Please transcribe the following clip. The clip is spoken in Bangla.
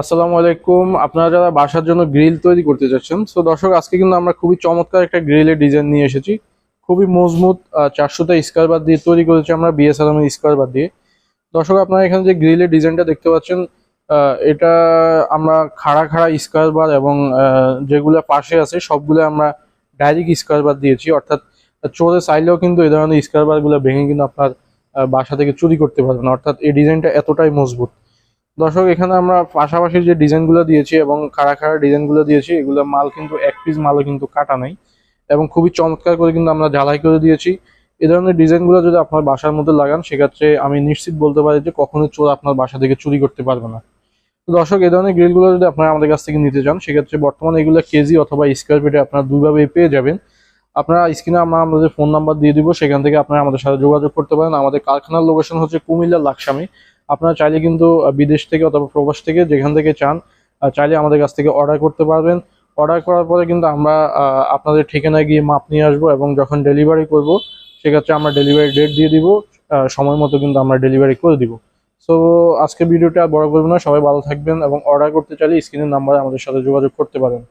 আসসালামু আলাইকুম। আপনারা যারা বাসার জন্য গ্রিল তৈরি করতে চাচ্ছেন সো দর্শক, আজকে কিন্তু আমরা খুবই চমৎকার একটা গ্রিলের ডিজাইন নিয়ে এসেছি। খুবই মজবুত চারশোটা স্কোয়ার বার দিয়ে তৈরি করেছি আমরা বিএসআরএম এর স্কোয়ার বার দিয়ে। দর্শক, আপনারা এখানে যে গ্রিলের ডিজাইনটা দেখতে পাচ্ছেন এটা আমরা খাড়া খাড়া স্কোয়ার বার এবং যেগুলো পাশে আছে, সবগুলো আমরা ডাইরেক্ট স্কোয়ার বার দিয়েছি। অর্থাৎ চোরে চাইলেও কিন্তু এই ধরনের স্কোয়ার বারগুলো ভেঙে কিন্তু আপনার বাসা থেকে চুরি করতে পারবেন অর্থাৎ এই ডিজাইনটা এতটাই মজবুত। দর্শক, এখানে আমরা পাশাপাশি যে ডিজাইনগুলো দিয়েছি এবং খাড়া খাড়া ডিজাইনগুলো দিয়েছি, এগুলো মাল কিন্তু এক পিস মালও কিন্তু কাটা নাই এবং খুবই চমৎকার করে কিন্তু আমরা ঝালাই করে দিয়েছি। এ ধরনের ডিজাইনগুলো যদি আপনার বাসার মধ্যে লাগান, সেক্ষেত্রে আমি নিশ্চিত বলতে পারি যে কখনো চোর আপনার বাসা থেকে চুরি করতে পারবে না। দর্শক এই ধরনের গ্রিলগুলো যদি আপনারা আমাদের কাছ থেকে নিতে চান, সেক্ষেত্রে বর্তমানে এগুলো কেজি অথবা স্কোয়ার ফিটে আপনারা দুইভাবে পেয়ে যাবেন। আপনারা স্ক্রিনে আমরা আমাদের ফোন নাম্বার দিয়ে দিব, সেখান থেকে আপনারা আমাদের সাথে যোগাযোগ করতে পারেন। আমাদের কারখানার লোকেশন হচ্ছে কুমিল্লা লাকসামি। আপনারা চাইলে কিন্তু বিদেশ থেকে অথবা প্রবাস থেকে যেখান থেকে চান চাইলে আমাদের কাছ থেকে অর্ডার করতে পারবেন। অর্ডার করার পরে কিন্তু আমরা আপনাদের ঠিকানায় গিয়ে মাপ নিয়ে আসব এবং যখন ডেলিভারি করব, সেক্ষেত্রে আমরা ডেলিভারি ডেট দিয়ে দিব সময় মতো কিন্তু আমরা ডেলিভারি করে দিব। সো আজকে ভিডিওটা বড় করব না, সবাই ভালো থাকবেন এবং অর্ডার করতে চাইলে স্ক্রিনের নাম্বারে আমাদের সাথে যোগাযোগ করতে পারেন।